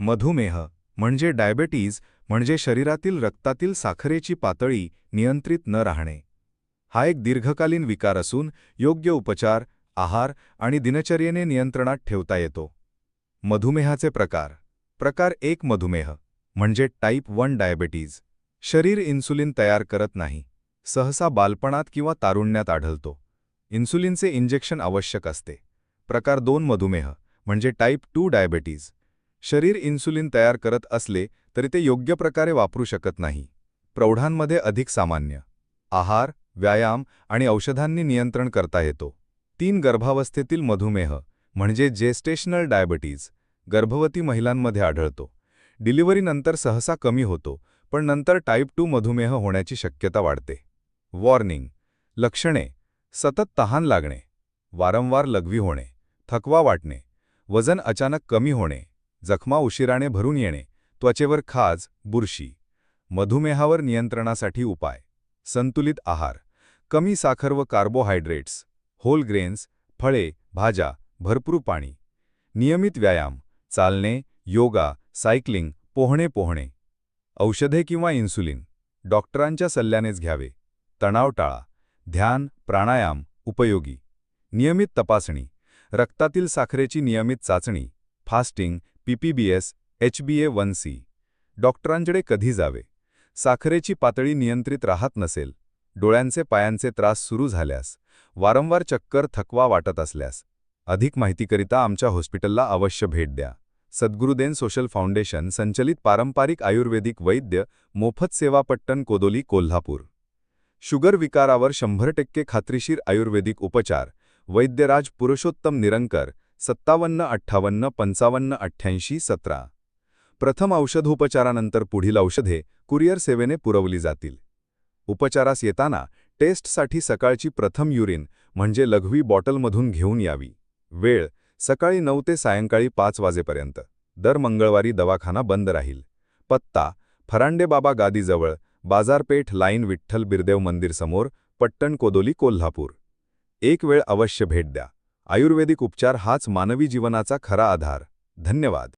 मधुमेह म्हणजे डायबेटीज म्हणजे शरीरातील रक्तातील साखरेची पातळी नियंत्रित न राहणे. हा एक दीर्घकालीन विकार असून योग्य उपचार आहार आणि दिनचर्येने नियंत्रणात ठेवता येतो. मधुमेहाचे प्रकार. प्रकार एक मधुमेह म्हणजे टाईप वन डायबेटीज. शरीर इन्सुलिन तयार करत नाही. सहसा बालपणात किंवा तारुण्यात आढळतो. इन्सुलिनचे इंजेक्शन आवश्यक असते. प्रकार दोन मधुमेह म्हणजे टाईप टू डायबेटीज. शरीर इन्सुलिन तयार करत असले तरी ते योग्य प्रकारे वापरू शकत नाही. प्रौढांमध्ये अधिक सामान्य. आहार व्यायाम आणि औषधांनी नियंत्रण करता येतो. तीन गर्भावस्थेतील मधुमेह म्हणजे जेस्टेशनल डायबिटीज गर्भवती महिलांमध्ये आढळतो. डिलिव्हरीनंतर सहसा कमी होतो पण नंतर टाईप टू मधुमेह होण्याची शक्यता वाढते. वॉर्निंग. लक्षणे. सतत तहान लागणे. वारंवार लघवी होणे. थकवा वाटणे. वजन अचानक कमी होणे. जखमा उशिराने भरून येणे त्वचेवर खाज बुरशी मधुमेहावर नियंत्रणासाठी उपाय संतुलित आहार कमी साखर व कार्बोहायड्रेट्स होल ग्रेन्स फळे भाज्या भरपूर पाणी नियमित व्यायाम चालणे योगा सायकलिंग पोहणे पोहणे औषधे किंवा इन्सुलिन डॉक्टरांच्या सल्ल्यानेच घ्यावे तणाव टाळा ध्यान प्राणायाम उपयोगी नियमित तपासणी रक्तातील साखरेची नियमित चाचणी fasting PPBS HBA one C. डॉक्टरांकडे कधी जावे? साखरेची पातळी नियंत्रित राहत नसेल. डोळ्यांचे पायांचे त्रास सुरू झाल्यास वारंवार चक्कर थकवा वाटत असल्यास. अधिक माहितीकरिता आमच्या हॉस्पिटलला अवश्य भेट द्या. सद्गुरुदेन सोशल फाउंडेशन संचलित पारंपरिक आयुर्वेदिक वैद्य मोफत सेवा पट्टण कोदोली कोल्हापूर. शुगर विकारावर शंभर टक्के खात्रीशीर आयुर्वेदिक उपचार वैद्यराज पुरुषोत्तम निरंकर सत्तावन्न अठ्ठावन्न पंचावन्न अठ्ठ्याऐंशी सतरा. प्रथम औषधोपचारानंतर पुढील औषधे कुरिअर सेवेने पुरवली जातील. उपचारास येताना टेस्टसाठी सकाळची प्रथम युरिन म्हणजे लघवी बॉटलमधून घेऊन यावी. वेळ सकाळी नऊ ते सायंकाळी पाच वाजेपर्यंत. दर मंगळवारी दवाखाना बंद राहील. पत्ता फरांडेबाबा गादीजवळ बाजारपेठ लाईन विठ्ठल बिरदेव मंदिर समोर पट्टण कोदोली कोल्हापूर. एक वेळ अवश्य भेट द्या. आयुर्वेदिक उपचार हाच मानवी जीवनाचा खरा आधार. धन्यवाद.